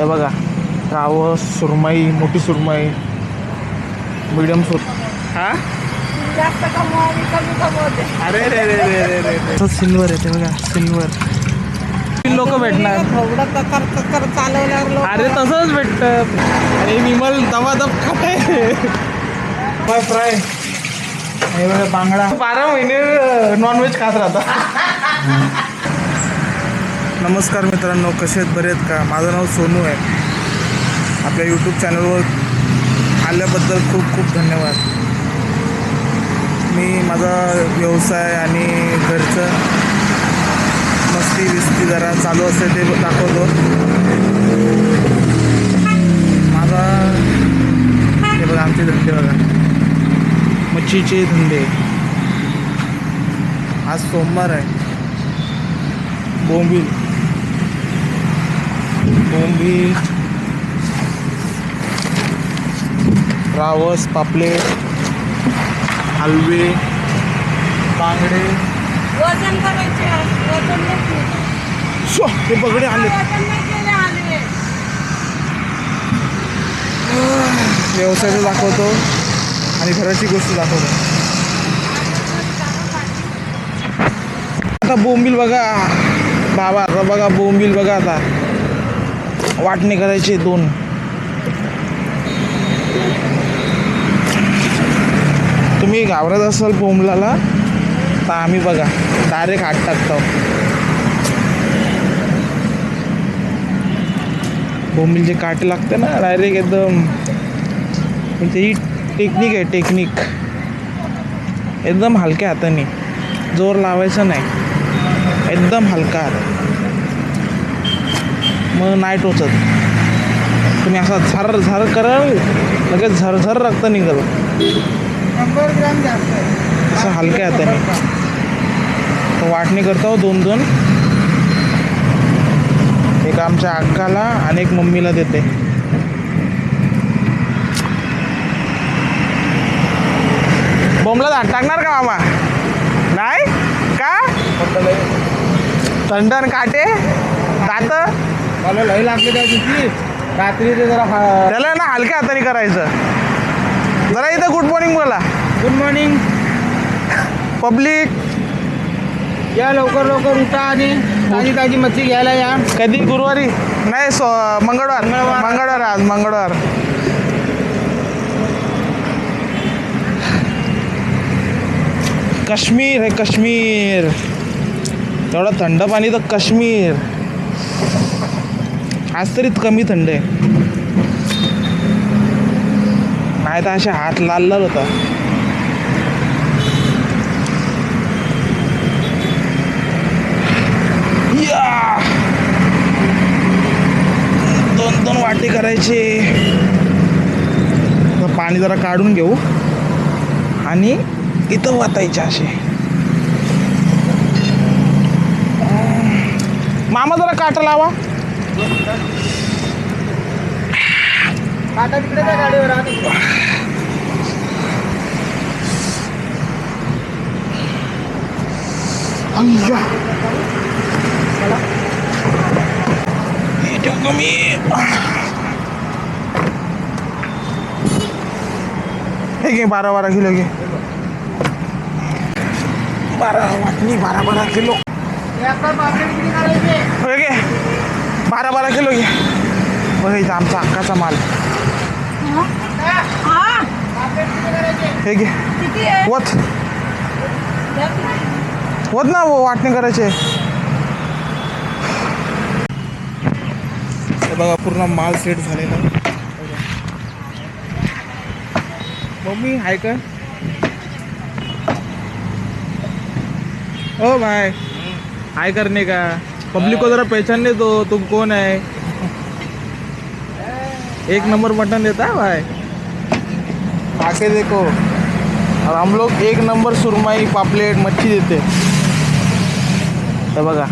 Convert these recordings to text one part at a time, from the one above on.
हे बघा रावस सुरमई मोठी सुरमई मिडियम सुर हा? अरे रे रे रे रे रे रे. सिल्वर आहे ते बघा सिल्वर लोक भेटणार? थोडं ककर ककर चालवल्यावर लोक अरे तसंच भेटत. अरे विमल दबादब खाते. Fry fry. हे बघा बांगडा. बारा महिने नॉनव्हेज खात राहता. नमस्कार मित्रांनो कसे आहेत? बरे आहेत का? माझं नाव सोनू आहे. आपल्या यूट्यूब चॅनलवर आल्याबद्दल खूप खूप धन्यवाद. मी माझा व्यवसाय आणि घरचं मस्ती विस्ती जरा चालू असते ते दाखवतो. माझा हे बघा आमचे धंदे बघा. मच्छीचे धंदे. आज सोमवार आहे. बोंबील. बोंबील रावस पापलेट हलवे बांगडे. वजन करायचे वजन. शो हे बगडे आले. व्यवसायाचं दाखवतो आणि घराची गोष्ट दाखवतो. आता बोंबील बघा. बाबा आता बघा बोंबील बघा आता. वाटणी करायची दोन. तुम्ही घाबरत असाल बोंबलाला तर आम्ही बघा. डायरेक्ट हात टाकतो बोंबीलचे काटे लागते ना डायरेक्ट एकदम. म्हणजे ही टेक्निक आहे टेक्निक एकदम हलक्या हाताने. जोर लावायचा नाही. एकदम हलका हात. मग नाही टोचत तुम्ही असा झर झर कराल लगेच झरझर रक्त निघाल. शंभर ग्रॅम जास्त आहे. असं हलक्या हाताने. तर वाटणी करतो दोन दोन. एक आमच्या अक्काला आणि एक मम्मीला देते. बोंबला टाकणार का मामा? नाही? का? थंड आणि काटे? दात? मला लय लागले त्या दिवशी. रात्री ते जरा त्याला ना हलक्या हाताने करायचं. जरा इथं गुड मॉर्निंग बोला. गुड मॉर्निंग पब्लिक या लवकर लवकर उठा आणि ताजी ताजी मच्छी घ्यायला या. कधी? गुरुवारी? नाही सो मंगळवार. मंगळवार. मंगळवार आज मंगळवार. काश्मीर आहे काश्मीर. एवढं थंड पाणी तर काश्मीर. आज तरी कमी थंड आहे. नाही तर असे हात लाल लाल होता. या! दोन दोन वाटे करायचे. पाणी जरा काढून घेऊ. आणि इथं वाचायचे असे. मामा जरा काटा लावा. काटा तिकडे त्या गाडीवर आणि अय्या. हे ठेव कमी हे घे बारा बारा किलो घे. बारा वाटणी बारा बारा किलो. हे घे. बारा बारा किलो घे. बघ इथं आमचा हक्काचा माल. हा हे घे आहे? वत. ना वो वाटणे करायचे बघा पूर्ण माल सेट झालेला. आहे. मम्मी आहे का? ओ भाई. हाय करने का? पब्लिक को जरा पहचानने दो तुम कौन है एक नंबर मटन देता है भाई। आके देखो। और हम लोग एक नंबर सुरमई पापलेट मच्छी देते हे। बघा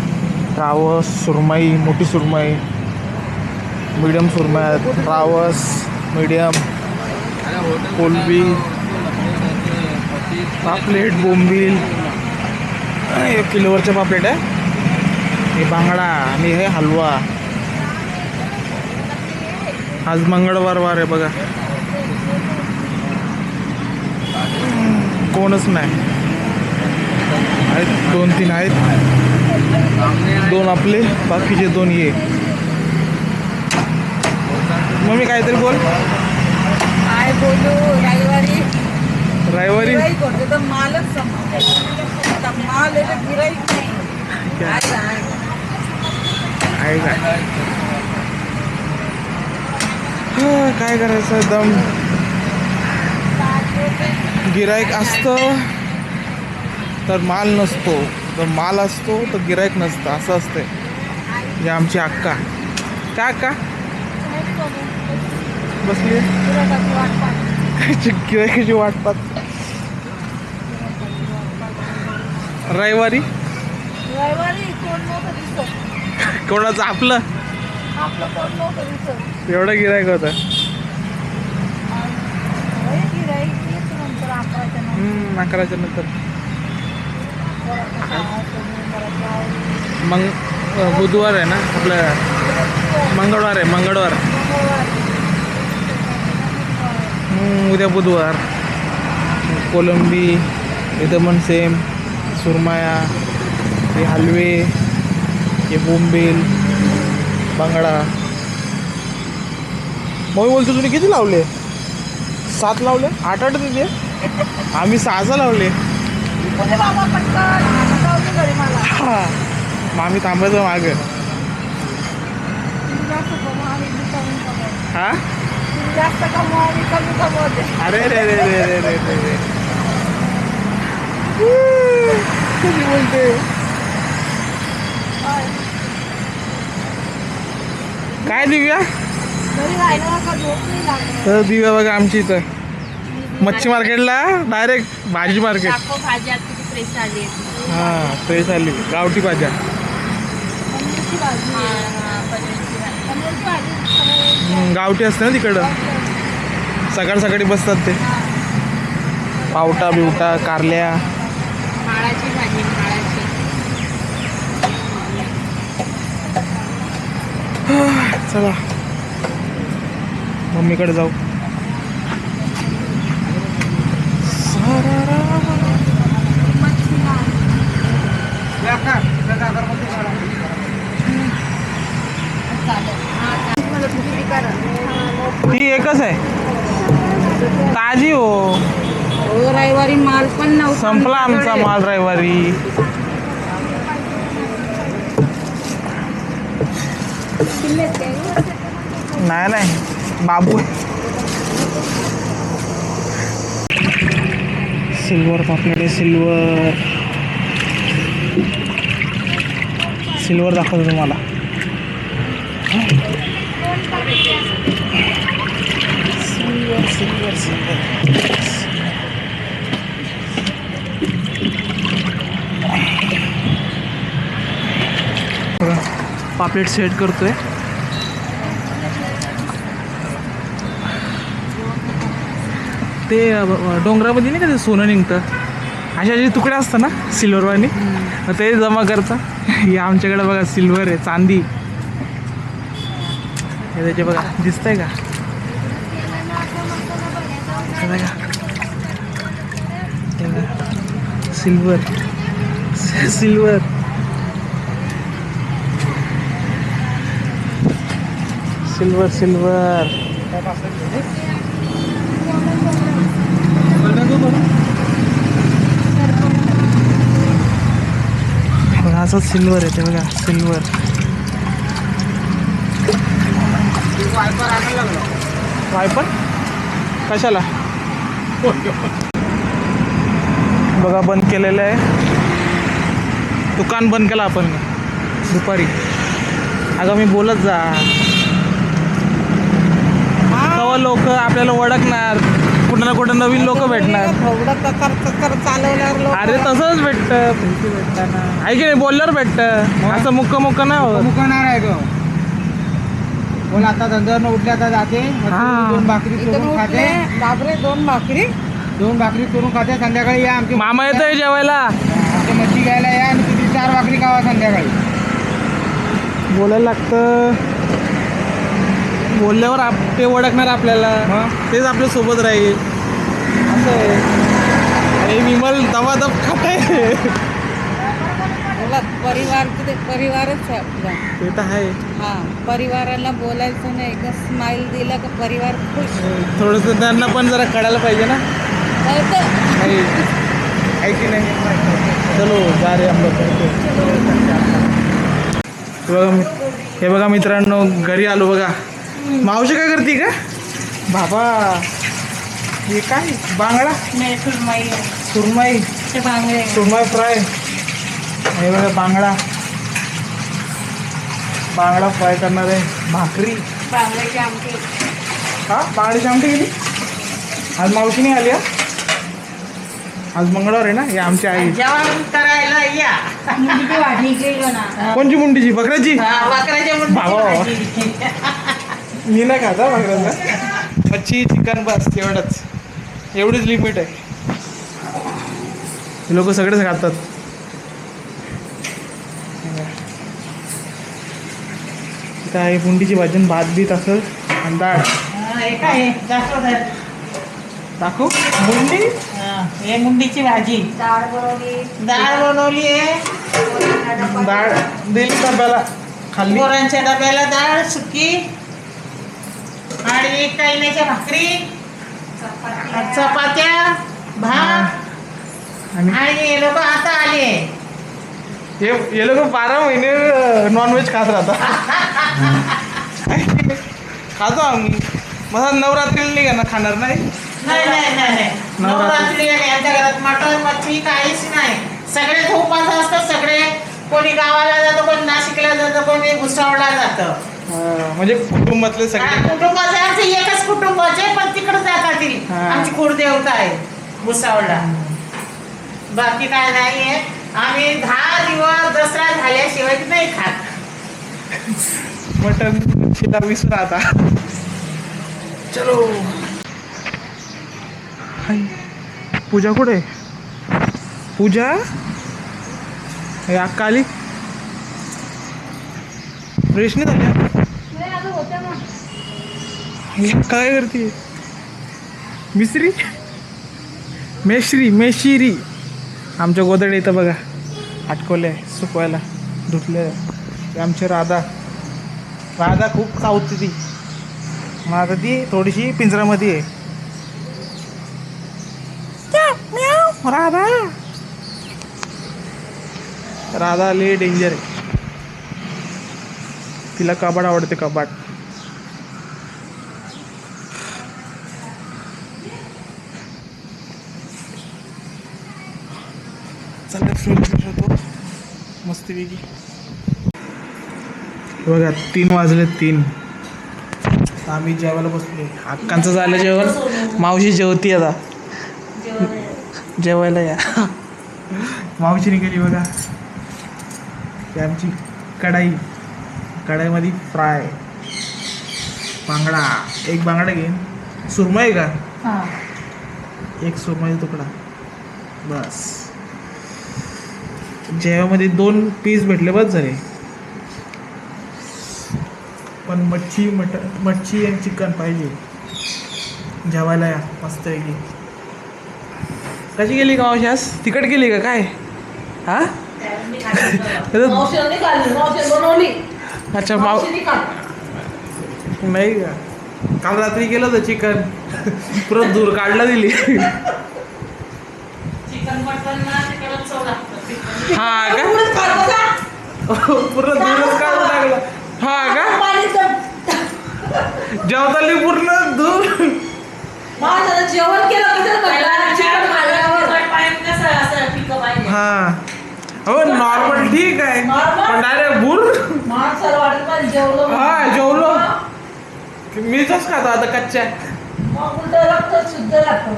ट्रावस सुरमई मोठी सुरमई मीडियम सुरमई ट्रावस मीडियम कोलबी पापलेट बोंबील। एक किलोवरचे पापलेट आहे. हे बांगडा आणि हे हलवा. आज मंगळवार वार आहे बघा. कोणच नाही. आहेत दोन तीन आहेत. दोन आपले बाकीचे दोन ये. मम्मी काहीतरी बोल. काय बोलू रविवारी. मालच माल आहे काय? काय करायचं दम गिराईक असतं तर माल नसतो. तर माल असतो तर गिराईक नसतं. असं असतंय. म्हणजे आमची अक्का. काय अक्का? बसली गिरायकाची वाट पाहत. रविवारी? कोणाचं? आपलं? आपलं कोण नव्हतं दिसत. एवढं गिरायक होतं. नंतर अकराच्या नंतर. मंग बुधवार आहे ना आपलं? मंगळवार आहे मंगळवार. उद्या बुधवार. कोलंबी इथं सेम सुरमाया हे हलवे हे बोंबील बांगडा. मग मी बोलतो तुम्ही किती लावले? सात लावले. आठ आठ दिले आम्ही सहाचा लावले. मामी मग आम्ही माग. अरे रे रे रे रे रे बोलते? काय दिव्या? तर दिव्या बघा आमची इथं. मच्छी मार्केटला? डायरेक्ट भाजी मार्केट हां फ्रेश आली. गावठी भाज्या. गावठी असते ना तिकडं? सकाळ सकाळी बसतात ते. पावटा बिवटा कारल्या. माळाची भाजी माळाची. चला. मम्मीकडे जाऊ. ती एकच आहे. ताजी हो. रविवारी माल पण नव्हता संपला आमचा माल रविवारी. नाही नाही. बाबू सिल्वर आपल्याकडे सिल्वर सिल्वर दाखवतो तुम्हाला सिल्वर सिल्वर सिल्वर पापलेट सेट करतोय. ते डोंगरामध्ये नाही का ते सोनं निघतं? अशा असे तुकडे असतात ना सिल्वरवानी मग ते जमा करता. हे आमच्याकडे बघा सिल्वर आहे चांदी. हे त्याचे बघा दिसतंय का? सिल्वर. सिल्वर. Silver silver. असं सिल्वर आहे ते बघा सिल्वर. वायपर? वायपर कशाला? बघा बंद केलेलं आहे. दुकान बंद केलं आपण. दुपारी. अगं मी बोलत जा. लोक आपल्याला ओळखणार? कुठं ना कुठं नवीन लोक भेटणार. अरे तसंच भेटतं. आहे की नाही बोलल्यावर भेटतं. असं मुक्क मुक्क नाही होत. मुकणार आहे ग. बोल आता धंद्यावरनं उठले आता जाते. हा. दोन भाकरी उठले. खाते. बापरे दोन भाकरी? दोन भाकरी चोरून खाते. संध्याकाळी या आमची मामा येतोय जेवायला. आमची मच्छी घ्यायला या आणि तुझी चार भाकरी खावा संध्याकाळी. बोलायला लागतं. बोलल्यावर आप ते ओळखणार आपल्याला? तेच आपल्यासोबत राहील. असं आहे. आणि विमल दबादब खात आहे बोला परिवार ते परिवारच आहे आपला. ते तर आहे. हा परिवाराला बोलायचं नाही. का स्माईल दिला का परिवार खुश. थोडंसं त्यांना पण जरा कळायला पाहिजे ना. कळतं? नाही. आहे की नाही? चलो जा रे हम लोग हे बघा मी हे बघा मित्रांनो घरी आलो बघा. मावशी काय करते का? बाबा हे काय? बांगडा? नाही सुरमई. सुरमई. ते बांगडे. सुरमई फ्राय. हे बघा बांगडा. बांगडा फ्राय करणार. आहे भाकरी. बांगड्याची आमटी. हा? बांगड्याची आमटी गेली आज मावशी नाही आली हा? आज मंगळवार आहे ना हे आमची आई. जेवण करायला या. मुंडीची कोणची मुंडीची? बकऱ्याची? वाकराच्या भावा. मी नाही खाता बकऱ्याचा मच्छी चिकन बस एवढंच. एवढीच लिमिट आहे. लोक सगळेच खातात. इथं आहे मुंडीची भाजी आणि भात बीत असं आणि डाळ. काय दाखव मुंडी हे मुंडीची भाजी. डाळ बनवली. डाळ बनवली आहे. डाळ दिली डब्याला. खाल्ली? पोरांच्या डब्याला डाळ सुकी. आणि कैण्याच्या भाकरी चपात्या भात आणि? हे लोक आता आले. हे हे लोक बारा महिने नॉनव्हेज खात राहतात. खातो आम्ही. मला नवरात्रीला नाही ना खाणार नाही? नाही नाही नाही नाही. नवरात्री. यांच्या घरात मटण मच्छी काहीच नाही. सगळे झोपात असतात सगळे. कोणी गावाला जातं कोणी नाशिकला जातं कोणी भुसावळला जातं. म्हणजे कुटुंबातले सगळे. कुटुंबाचे आमचे एकच कुटुंबाचे पण तिकडे जातात ती. हा. आमची कुळदेवता आहे भुसावळला. बाकी काय नाहीये आम्ही दहा दिवस दसरा झाल्याशिवाय नाही खात. मटन शिला विसरा आता. चलो. हाय. पूजा कुठे? पूजा? हे अक्का आली फ्रेश नाही झाली अक्का? अक्का काय करते? मिस्त्री? मेश्री मेशिरी. आमच्या गोदडे इथं बघा. अटकवले आहे सुकवायला धुतले. आहे. आमची राधा. राधा खूप चावते ती. मग आता ती थोडीशी पिंजऱ्यामध्ये आहे. राधा. राधा लय डेंजर आहे. तिला कबाड आवडते कबाड चला फ्रेश होतो बघा तीन वाजले तीन. आम्ही जेवायला बसलो हक्कांचं झालं जेवण. मावशी जेवती आता. जेवायला या. मावशी निघाली बघा. आमची कढाई. कढाईमध्ये फ्राय. बांगडा. एक बांगडा घेईन. सुरमई आहे का? एक सुरमईचा तुकडा. बस. जेवामध्ये दोन पीस भेटले बस झाले. पण मच्छी मटन मच्छी आणि चिकन पाहिजे. जेवायला या. मस्त पैकी. कशी गेली का मावशी आज? तिकट गेली का? काय? हा? बनवली. अच्छा माव नाही का? काल रात्री गेलं होतं चिकन. परत दूर काढला दिली. हा का. पूर्ण दूरच काढून टाकला. हा का? जेवताली पूर्ण दूर. जेवण केलं. हा. हो नॉर्मल ठीक आहे? पण डायरेक्ट बुर माणसाला वाटत पाहिजे जेवलं. हा, जेवलो. मीच खातो आता? कच्च्या मग उलटं रक्त शुद्ध लागतं.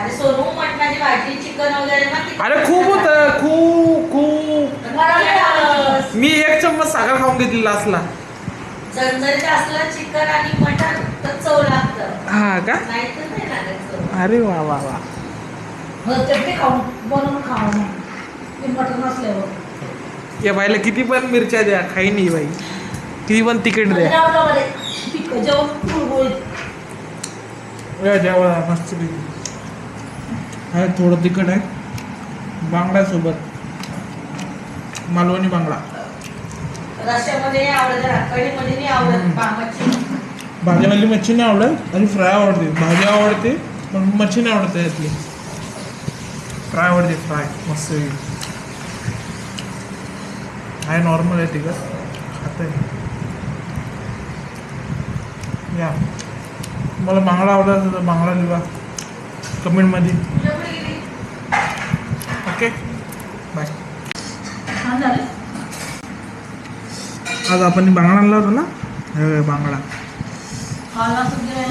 अरे सोनू मटणाची भाजी चिकन वगैरे ना ते- अरे खूप होतं. खूप खूप. मी एक चम्मच साखर खाऊन घेतली लास्टला झणझणीत असलं चिकन आणि मटण तर चव लागतं. हा का? नाही तर नाही लागत चव. अरे वा वा वा. खाऊन बनवून खावं नसल्यावर या बाईला किती पण मिरच्या द्या खाई नाही बाई. किती पण तिकीट दे रावणामध्ये पिकं जेवण गुळगुळीत. या मस्त आहे थोडं तिखट आहे. बांगडा सोबत मालवणी बांगडा. रस्त्यामध्ये नाही आवडत कढीमध्ये नाही आवडत पामाची भाजीवाली मच्छी नाही आवडत आणि फ्राय आवडते. भाजी आवडते पण मच्छी नाही आवडते यातली फ्राय आवडते फ्राय. मस्त आहे नॉर्मल आहे तिखट खातं या. मला बांगडा आवडत असेल तर बांगडा लिहा कमेंटमध्ये. ओके. बाय. आज आपण बांगडा आणला होता ना? हे बांगडा.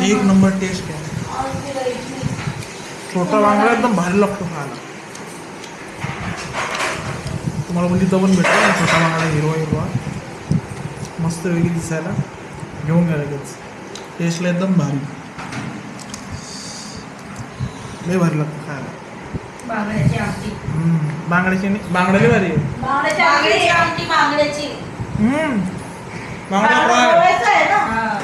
एक नंबर टेस्ट आहे. छोटा बांगडा एकदम भारी लागतो खायला. तुम्हाला पण भेटतो ना छोटा बांगडा हिरवा हिरवा. मस्त वेगळी दिसायला. घेऊन घ्या लगेच. टेस्टला एकदम भारी. लय भारी लागतं खायला. बांगड्याची आमटी. हम्म. बांगड्याची नाही बांगड्याला भारी आहे. बांगड्याची बांगड्याची आमटी. आमटी बांगड्याची. हम्म. बांगडा बांगडा फ्राय. गोव्याचा आहे ना? हा.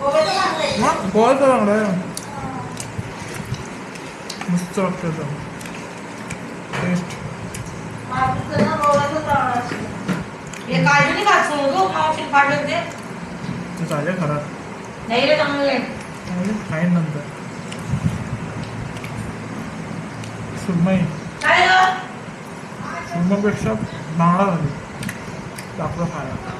गोव्याचा बांगडा आहे. मग गोवाचा बांगडा आहे. मस्त एकदम. टेस्ट आपलं ना गोव्याचाच बांगडा असतो. हे काढून नाही खात सोडू मावशी काढून दे ते झाले खराब. नाही रे चांगले खाईन नंतर. सुरमई. काय बांगडा झाली. टाकलं खायला.